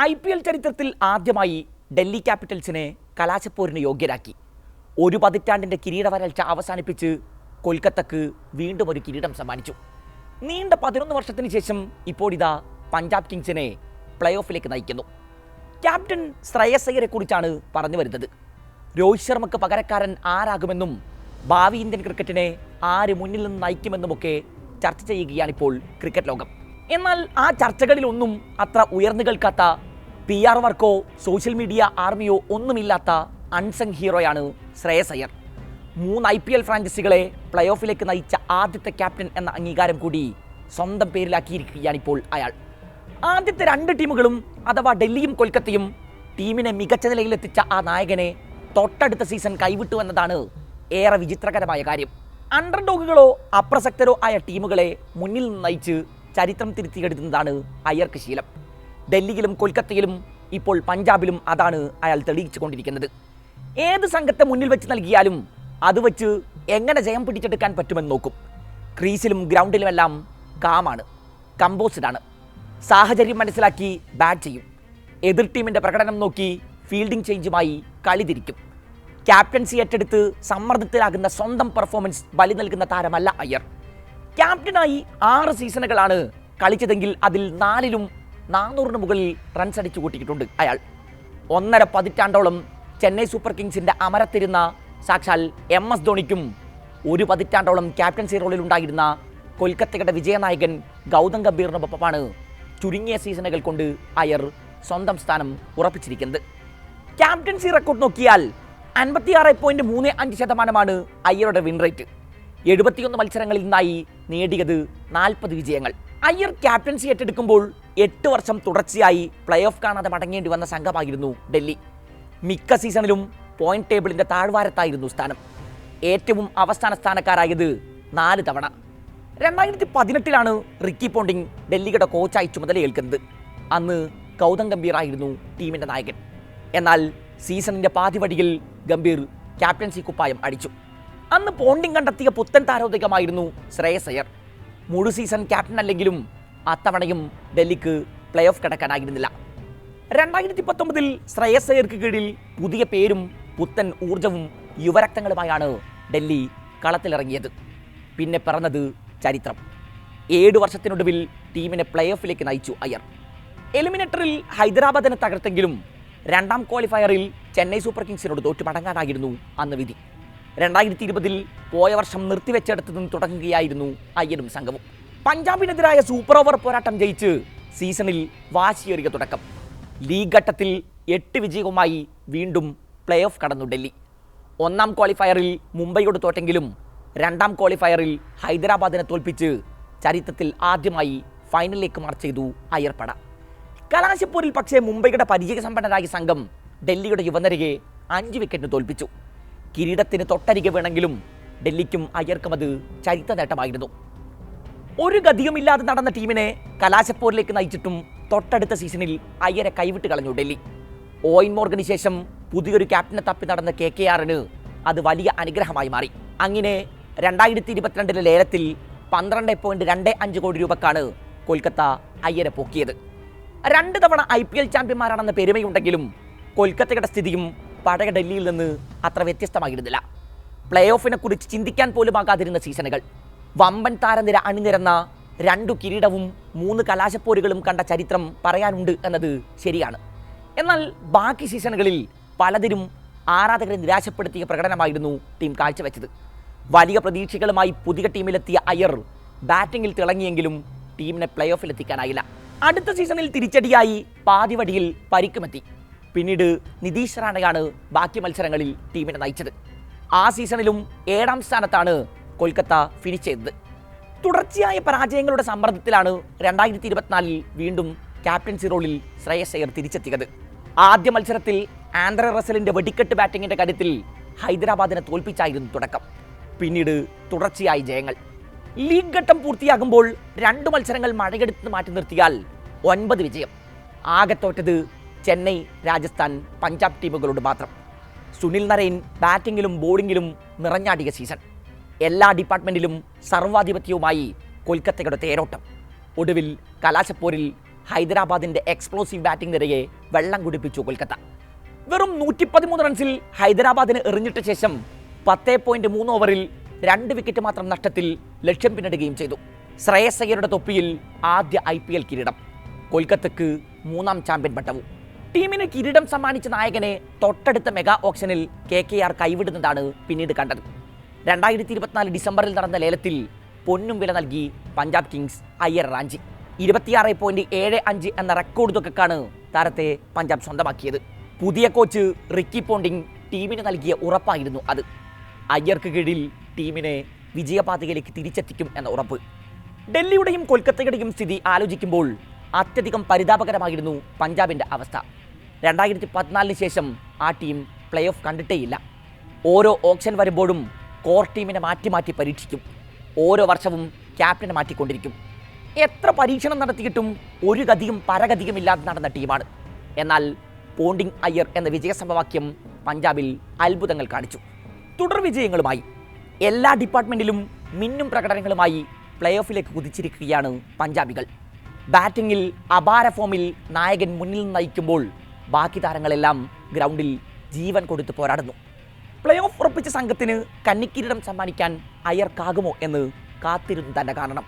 I P L ചരിത്രത്തിൽ ആദ്യമായി ഡൽഹി ക്യാപിറ്റൽസിനെ കലാശപ്പോരിന് യോഗ്യരാക്കി. ഒരു പതിറ്റാണ്ടിന്റെ കിരീട വരൾച്ച അവസാനിപ്പിച്ച് കൊൽക്കത്തക്ക് വീണ്ടും ഒരു കിരീടം സമ്മാനിച്ചു. നീണ്ട പതിനൊന്ന് വർഷത്തിന് ശേഷം ഇപ്പോഴിതാ പഞ്ചാബ് കിങ്സിനെ പ്ലേ ഓഫിലേക്ക് നയിക്കുന്നു. ക്യാപ്റ്റൻ ശ്രേയസ് അയ്യരെ കുറിച്ചാണ് പറഞ്ഞു വരുന്നത്. രോഹിത് ശർമ്മക്ക് പകരക്കാരൻ ആരാകുമെന്നും ഭാവി ഇന്ത്യൻ ക്രിക്കറ്റിനെ ആര് മുന്നിൽ നിന്ന് നയിക്കുമെന്നുമൊക്കെ ചർച്ച ചെയ്യുകയാണിപ്പോൾ ക്രിക്കറ്റ് ലോകം. എന്നാൽ ആ ചർച്ചകളിലൊന്നും അത്ര ഉയർന്നു കേൾക്കാത്ത പി ആർ വർക്കോ സോഷ്യൽ മീഡിയ ആർമിയോ ഒന്നുമില്ലാത്ത അൺസങ് ഹീറോയാണ് ശ്രേയസ് അയ്യർ. മൂന്ന് ഐ പി എൽ ഫ്രാഞ്ചൈസികളെ പ്ലേ ഓഫിലേക്ക് നയിച്ച ആദ്യത്തെ ക്യാപ്റ്റൻ എന്ന അംഗീകാരം കൂടി സ്വന്തം പേരിലാക്കിയിരിക്കുകയാണ് ഇപ്പോൾ അയാൾ. ആദ്യത്തെ രണ്ട് ടീമുകളും അഥവാ ഡൽഹിയും കൊൽക്കത്തയും ടീമിനെ മികച്ച നിലയിലെത്തിച്ച ആ നായകനെ തൊട്ടടുത്ത സീസൺ കൈവിട്ടു എന്നതാണ് ഏറെ വിചിത്രകരമായ കാര്യം. അണ്ടർഡോഗുകളോ അപ്രസക്തരോ ആയ ടീമുകളെ മുന്നിൽ നയിച്ച് ചരിത്രം തിരുത്തിയെടുക്കുന്നതാണ് അയ്യർക്ക് ശീലം. ഡൽഹിയിലും കൊൽക്കത്തയിലും ഇപ്പോൾ പഞ്ചാബിലും അതാണ് അയാൾ തെളിയിച്ചു കൊണ്ടിരിക്കുന്നത് ഏത് സംഘത്തെ മുന്നിൽ വെച്ച് നൽകിയാലും അത് വെച്ച് എങ്ങനെ ജയം പിടിച്ചെടുക്കാൻ പറ്റുമെന്ന് നോക്കും. ക്രീസിലും ഗ്രൗണ്ടിലുമെല്ലാം കാമാണ് കമ്പോസ്ഡ് ആണ് സാഹചര്യം മനസ്സിലാക്കി ബാറ്റ് ചെയ്യും. എതിർ ടീമിന്റെ പ്രകടനം നോക്കി ഫീൽഡിംഗ് ചേഞ്ചുമായി കളി തിരിക്കും. ക്യാപ്റ്റൻസി ഏറ്റെടുത്ത് സമ്മർദ്ദത്തിലാകുന്ന സ്വന്തം പെർഫോമൻസ് ബലി നൽകുന്ന താരമല്ല അയ്യർ. ക്യാപ്റ്റനായി ആറ് സീസണുകളാണ് കളിച്ചതെങ്കിൽ അതിൽ നാലിലും നാനൂറിന് മുകളിൽ റൺസ് അടിച്ചു കൂട്ടിയിട്ടുണ്ട് അയാൾ. ഒന്നര പതിറ്റാണ്ടോളം ചെന്നൈ സൂപ്പർ കിങ്സിന്റെ അമരത്തിരുന്ന സാക്ഷാൽ എം എസ് ധോണിക്കും ഒരു പതിറ്റാണ്ടോളം ക്യാപ്റ്റൻസി റോളിൽ ഉണ്ടായിരുന്ന കൊൽക്കത്തയുടെ വിജയനായകൻ ഗൗതം ഗംഭീറിനൊപ്പമാണ് ചുരുങ്ങിയ സീസണുകൾ കൊണ്ട് അയർ സ്വന്തം സ്ഥാനം ഉറപ്പിച്ചിരിക്കുന്നത്. ക്യാപ്റ്റൻസി റെക്കോർഡ് നോക്കിയാൽ അൻപത്തിയാറ് പോയിന്റ് മൂന്ന് അഞ്ച് ശതമാനമാണ് അയ്യരുടെ വിൻ റേറ്റ് എഴുപത്തിയൊന്ന് മത്സരങ്ങളിൽ നിന്നായി നേടിയത് നാൽപ്പത് വിജയങ്ങൾ. അയ്യർ ക്യാപ്റ്റൻസി ഏറ്റെടുക്കുമ്പോൾ എട്ട് വർഷം തുടർച്ചയായി പ്ലേ ഓഫ് കാണാതെ മടങ്ങേണ്ടി വന്ന സംഘമായിരുന്നു ഡൽഹി. മിക്ക സീസണിലും പോയിന്റ് ടേബിളിന്റെ താഴ്വാരത്തായിരുന്നു സ്ഥാനം. ഏറ്റവും അവസാന സ്ഥാനക്കാരായത് നാല് തവണ. രണ്ടായിരത്തി പതിനെട്ടിലാണ് റിക്കി പോണ്ടിങ് ഡൽഹിയുടെ കോച്ചായി ചുമതലയേൽക്കുന്നത്. അന്ന് ഗൗതം ഗംഭീർ ആയിരുന്നു ടീമിന്റെ നായകൻ. എന്നാൽ സീസണിന്റെ പാതിവടിയിൽ ഗംഭീർ ക്യാപ്റ്റൻസി കുപ്പായം അടിച്ചു. അന്ന് പോണ്ടിങ് കണ്ടെത്തിയ പുത്തൻ താരോദികമായിരുന്നു ശ്രേയസ് അയ്യർ മുഴു സീസൺ ക്യാപ്റ്റൻ അല്ലെങ്കിലും അത്തവണയും ഡൽഹിക്ക് പ്ലേ ഓഫ് കിടക്കാനായിരുന്നില്ല. രണ്ടായിരത്തി പത്തൊമ്പതിൽ ശ്രേയസ് കീഴിൽ പുതിയ പേരും പുത്തൻ ഊർജവും യുവരക്തങ്ങളുമായാണ് ഡൽഹി കളത്തിലിറങ്ങിയത്. പിന്നെ പിറന്നത് ചരിത്രം. ഏഴ് വർഷത്തിനൊടുവിൽ ടീമിനെ പ്ലേ ഓഫിലേക്ക് നയിച്ചു അയർ എലിമിനേറ്ററിൽ ഹൈദരാബാദിനെ തകർത്തെങ്കിലും രണ്ടാം ക്വാളിഫയറിൽ ചെന്നൈ സൂപ്പർ കിങ്സിനോട് തോറ്റു മടങ്ങാനായിരുന്നു അന്ന് വിധി. രണ്ടായിരത്തി ഇരുപതിൽ പോയ വർഷം നിർത്തിവെച്ചെടുത്തു നിന്ന് തുടങ്ങുകയായിരുന്നു അയ്യരും സംഘവും. പഞ്ചാബിനെതിരായ സൂപ്പർ ഓവർ പോരാട്ടം ജയിച്ച് സീസണിൽ വാശിയേറിയ തുടക്കം. ലീഗ് ഘട്ടത്തിൽ എട്ട് വിജയവുമായി വീണ്ടും പ്ലേ ഓഫ് കടന്നു ഡൽഹി. ഒന്നാം ക്വാളിഫയറിൽ മുംബൈയോട് തോറ്റെങ്കിലും രണ്ടാം ക്വാളിഫയറിൽ ഹൈദരാബാദിനെ തോൽപ്പിച്ച് ചരിത്രത്തിൽ ആദ്യമായി ഫൈനലിലേക്ക് മാർച്ച് ചെയ്തു അയ്യർപ്പട. കലാശപ്പൂരിൽ പക്ഷേ മുംബൈയുടെ പരിചയസമ്പന്നരായ സംഘം ഡൽഹിയുടെ യുവനരയെ അഞ്ച് വിക്കറ്റിന് തോൽപ്പിച്ചു. കിരീടത്തിന് തൊട്ടരികെ വേണമെങ്കിലും ഡൽഹിക്കും അയ്യർക്കും അത് ചരിത്ര നേട്ടമായിരുന്നു. ഒരു ഗതിയുമില്ലാതെ നടന്ന ടീമിനെ കലാശപ്പോരിലേക്ക് നയിച്ചിട്ടും തൊട്ടടുത്ത സീസണിൽ അയ്യരെ കൈവിട്ട് കളഞ്ഞു ഡൽഹി. ഓയിൻ മോർഗന് ശേഷം പുതിയൊരു ക്യാപ്റ്റനെ തപ്പി നടന്ന കെ കെ ആറിന് അത് വലിയ അനുഗ്രഹമായി മാറി. അങ്ങനെ രണ്ടായിരത്തി ഇരുപത്തിരണ്ടിലെ ലേലത്തിൽ പന്ത്രണ്ട് പോയിന്റ് രണ്ട് അഞ്ച് കോടി രൂപക്കാണ് കൊൽക്കത്ത അയ്യരെ പൊക്കിയത്. രണ്ട് തവണ ഐ പി എൽ ചാമ്പ്യന്മാരാണെന്ന പെരുമയുണ്ടെങ്കിലും കൊൽക്കത്തയുടെ സ്ഥിതിയും പഴയ ഡൽഹിയിൽ നിന്ന് അത്ര വ്യത്യസ്തമായിരുന്നില്ല. പ്ലേ ഓഫിനെ കുറിച്ച് ചിന്തിക്കാൻ പോലും ആകാതിരുന്ന സീസണുകൾ. വമ്പൻ താരനിര അണിനിരന്ന രണ്ടു കിരീടവും മൂന്ന് കലാശപ്പോരുകളും കണ്ട ചരിത്രം പറയാനുണ്ട് എന്നത് ശരിയാണ്. എന്നാൽ ബാക്കി സീസണുകളിൽ പലതിലും ആരാധകരെ നിരാശപ്പെടുത്തിയ പ്രകടനമായിരുന്നു ടീം കാഴ്ചവെച്ചത്. വലിയ പ്രതീക്ഷകളുമായി പുതിയ ടീമിലെത്തിയ അയർ ബാറ്റിങ്ങിൽ തിളങ്ങിയെങ്കിലും ടീമിനെ പ്ലേ ഓഫിലെത്തിക്കാനായില്ല അടുത്ത സീസണിൽ തിരിച്ചടിയായി പാതിവടിയിൽ പരിക്കുമെത്തി. പിന്നീട് നിതീഷ് റാണയാണ് ബാക്കി മത്സരങ്ങളിൽ ടീമിനെ നയിച്ചത്. ആ സീസണിലും ഏഴാം സ്ഥാനത്താണ് കൊൽക്കത്ത ഫിനിഷ് ചെയ്തത്. തുടർച്ചയായ പരാജയങ്ങളുടെ സമ്മർദ്ദത്തിലാണ് രണ്ടായിരത്തി ഇരുപത്തിനാലിൽ വീണ്ടും ക്യാപ്റ്റൻസി റോളിൽ ശ്രേയസ് അയ്യർ തിരിച്ചെത്തിയത്. ആദ്യ മത്സരത്തിൽ ആന്ധ്ര റസലിന്റെ വെടിക്കെട്ട് ബാറ്റിംഗിന്റെ കാര്യത്തിൽ ഹൈദരാബാദിനെ തോൽപ്പിച്ചായിരുന്നു തുടക്കം. പിന്നീട് തുടർച്ചയായ ജയങ്ങൾ. ലീഗ് ഘട്ടം പൂർത്തിയാകുമ്പോൾ രണ്ട് മത്സരങ്ങൾ മഴയെടുത്ത് മാറ്റി നിർത്തിയാൽ ഒൻപത് വിജയം. ആകെ തോറ്റത് ചെന്നൈ രാജസ്ഥാൻ പഞ്ചാബ് ടീമുകളോട് മാത്രം. സുനിൽ നരൈൻ ബാറ്റിങ്ങിലും ബോളിങ്ങിലും നിറഞ്ഞാടിയ സീസൺ. എല്ലാ ഡിപ്പാർട്ട്മെന്റിലും സർവാധിപത്യവുമായി കൊൽക്കത്തയുടെ തേരോട്ടം. ഒടുവിൽ കലാശപ്പോരിൽ ഹൈദരാബാദിന്റെ എക്സ്പ്ലോസീവ് ബാറ്റിംഗ് നിരയെ വെള്ളം കുടിപ്പിച്ചു കൊൽക്കത്ത. വെറും നൂറ്റി പതിമൂന്ന് റൺസിൽ ഹൈദരാബാദിന് എറിഞ്ഞിട്ട ശേഷം പത്ത് പോയിന്റ് മൂന്ന് ഓവറിൽ രണ്ട് വിക്കറ്റ് മാത്രം നഷ്ടത്തിൽ ലക്ഷ്യം പിന്നിടുകയും ചെയ്തു. ശ്രേയസ് അയ്യരുടെ തൊപ്പിയിൽ ആദ്യ ഐ പി എൽ കിരീടം. കൊൽക്കത്തക്ക് മൂന്നാം ചാമ്പ്യൻ പട്ടവും. ടീമിന് കിരീടം സമ്മാനിച്ച നായകനെ തൊട്ടടുത്ത മെഗാ ഓപ്ഷനിൽ കെ കെ ആർ കൈവിടുന്നതാണ് പിന്നീട് കണ്ടത്. രണ്ടായിരത്തി ഇരുപത്തിനാല് ഡിസംബറിൽ നടന്ന ലേലത്തിൽ പൊന്നും വില നൽകി പഞ്ചാബ് കിങ്സ് അയ്യർ റാഞ്ചി. ഇരുപത്തിയാറ് പോയിന്റ് ഏഴ് അഞ്ച് എന്ന റെക്കോർഡ് തുകക്കാണ് താരത്തെ പഞ്ചാബ് സ്വന്തമാക്കിയത്. പുതിയ കോച്ച് റിക്കി പോണ്ടിങ് ടീമിന് നൽകിയ ഉറപ്പായിരുന്നു അത്. അയ്യർക്ക് കീഴിൽ ടീമിനെ വിജയപാതയിലേക്ക് തിരിച്ചെത്തിക്കും എന്ന ഉറപ്പ്. ഡൽഹിയുടെയും കൊൽക്കത്തയുടെയും സ്ഥിതി ആലോചിക്കുമ്പോൾ അത്യധികം പരിതാപകരമായിരുന്നു പഞ്ചാബിന്റെ അവസ്ഥ. രണ്ടായിരത്തി പതിനാലിന് ശേഷം ആ ടീം പ്ലേ ഓഫ് കണ്ടിട്ടേയില്ല. ഓരോ ഓപ്ഷൻ വരുമ്പോഴും കോർ ടീമിനെ മാറ്റി മാറ്റി പരീക്ഷിക്കും. ഓരോ വർഷവും ക്യാപ്റ്റനെ മാറ്റിക്കൊണ്ടിരിക്കും. എത്ര പരീക്ഷണം നടത്തിയിട്ടും ഒരു ഗതിയും പരഗതിയും ഇല്ലാതെ നടന്ന ടീമാണ്. എന്നാൽ പോണ്ടിങ് അയ്യർ എന്ന വിജയസമവാക്യം പഞ്ചാബിൽ അത്ഭുതങ്ങൾ കാണിച്ചു. തുടർ വിജയങ്ങളുമായി എല്ലാ ഡിപ്പാർട്ട്മെന്റിലും മിന്നും പ്രകടനങ്ങളുമായി പ്ലേ ഓഫിലേക്ക് കുതിച്ചിരിക്കുകയാണ് പഞ്ചാബികൾ. ബാറ്റിംഗിൽ അപാര ഫോമിൽ നായകൻ മുന്നിൽ നയിക്കുമ്പോൾ ബാക്കി താരങ്ങളെല്ലാം ഗ്രൗണ്ടിൽ ജീവൻ കൊടുത്ത് പോരാടുന്നു. പ്ലേ ഓഫ് ഉറപ്പിച്ച സംഘത്തിന് കന്നിക്കിരീടം സമ്മാനിക്കാൻ അയർക്കാകുമോ എന്ന് കാത്തിരുന്ന് തന്നെ കാണണം